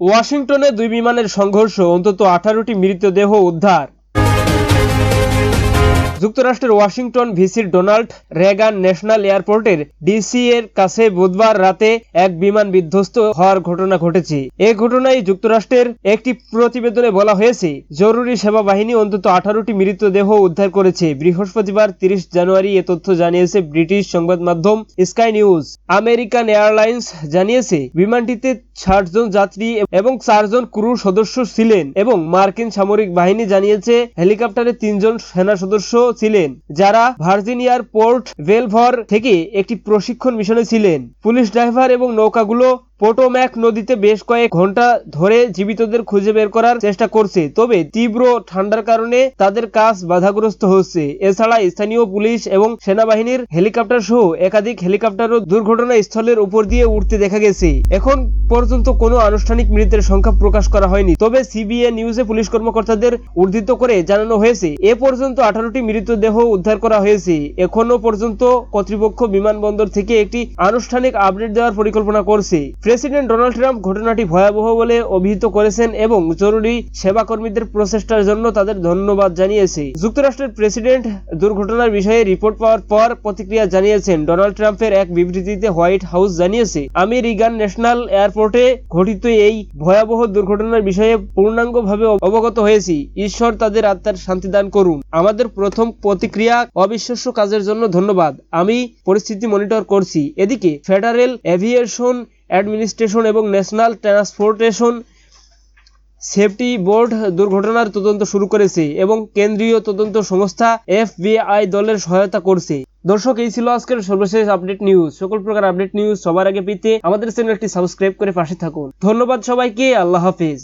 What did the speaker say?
ওয়াশিংটনে দুই বিমানের সংঘর্ষ অন্তত আঠারোটি মৃতদেহ উদ্ধার। যুক্তরাষ্ট্রের ওয়াশিংটন ভিসির ডোনাল্ড রেগান ন্যাশনাল এয়ারপোর্টের ডিসি এর কাছে বুধবার রাতে এক বিমান বিধ্বস্ত হওয়ার ঘটনা ঘটেছে। এ ঘটনায় যুক্তরাষ্ট্রের একটি প্রতিবেদনে বলা হয়েছে, জরুরি সেবা বাহিনী অন্তত আঠারোটি মৃতদেহ উদ্ধার করেছে। বৃহস্পতিবার তিরিশ জানুয়ারি এ তথ্য জানিয়েছে ব্রিটিশ সংবাদ মাধ্যম স্কাই নিউজ। আমেরিকান এয়ারলাইন্স জানিয়েছে, বিমানটিতে ষাট জন যাত্রী এবং চারজন ক্রু সদস্য ছিলেন এবং মার্কিন সামরিক বাহিনী জানিয়েছে, হেলিকপ্টারে তিনজন সেনা সদস্য ছিলেন যারা ভার্জিনিয়ার পোর্ট ভেলভর থেকে একটি প্রশিক্ষণ মিশনে ছিলেন। পুলিশ ড্রাইভার এবং নৌকাগুলো পোটোম্যাক নদীতে বেশ কয়েক ঘণ্টা ধরে জীবিতদের খুঁজে বের করার চেষ্টা করছে, তবে তীব্র ঠান্ডার কারণে তাদের কাজ বাধাগ্রস্ত হচ্ছে। এছাড়া স্থানীয় পুলিশ এবং সেনাবাহিনীর হেলিকপ্টার সহ একাধিক হেলিকপ্টারও দুর্ঘটনা স্থলের উপর দিয়ে উঠতে দেখা গেছে। এখন পর্যন্ত কোনো আনুষ্ঠানিক মৃতের সংখ্যা প্রকাশ করা হয়নি, তবে সিবিএ নিউজে পুলিশ কর্মকর্তাদের উদ্ধৃত করে জানানো হয়েছে, এ পর্যন্ত আঠারোটি মৃতদেহ উদ্ধার করা হয়েছে। এখনও পর্যন্ত কর্তৃপক্ষ বিমানবন্দর থেকে একটি আনুষ্ঠানিক আপডেট দেওয়ার পরিকল্পনা করছে। প্রেসিডেন্ট ডোনাল্ড ট্রাম্প ঘটনাটি ভয়াবহ বলে অভিহিত করেছেন এবং জরুরি সেবাকর্মীদের প্রচেষ্টার জন্য তাদের ধন্যবাদ জানিয়েছে। যুক্তরাষ্ট্রের প্রেসিডেন্ট দুর্ঘটনার বিষয়ে রিপোর্ট পাওয়ার পর প্রতিক্রিয়া জানিয়েছেন, ডোনাল্ড ট্রাম্পের এক বিবৃতিতে হোয়াইট হাউস জানিয়েছে আমি রিগান ন্যাশনাল এয়ারপোর্টে ঘটিত এই ভয়াবহ দুর্ঘটনার বিষয়ে পূর্ণাঙ্গভাবে অবগত হয়েছি। ঈশ্বর তাদের আত্মার শান্তি দান করুন। আমাদের প্রথম প্রতিক্রিয়া অবিশ্বাস্য কাজের জন্য ধন্যবাদ। আমি পরিস্থিতি মনিটর করছি। এদিকে, ফেডারেল এভিয়েশন অ্যাডমিনিস্ট্রেশন এবং ন্যাশনাল ট্রান্সপোর্টেশন সেফটি বোর্ড দুর্ঘটনার তদন্ত শুরু করেছে এবং কেন্দ্রীয় তদন্ত সংস্থা এফবিআই দলের সহায়তা করছে। দর্শক, এই ছিল আজকের সর্বশেষ আপডেট নিউজ। সকল প্রকার আপডেট নিউজ সবার আগে পেতে আমাদের চ্যানেলটি সাবস্ক্রাইব করে পাশে থাকুন। ধন্যবাদ সবাইকে, আল্লাহ হাফিজ।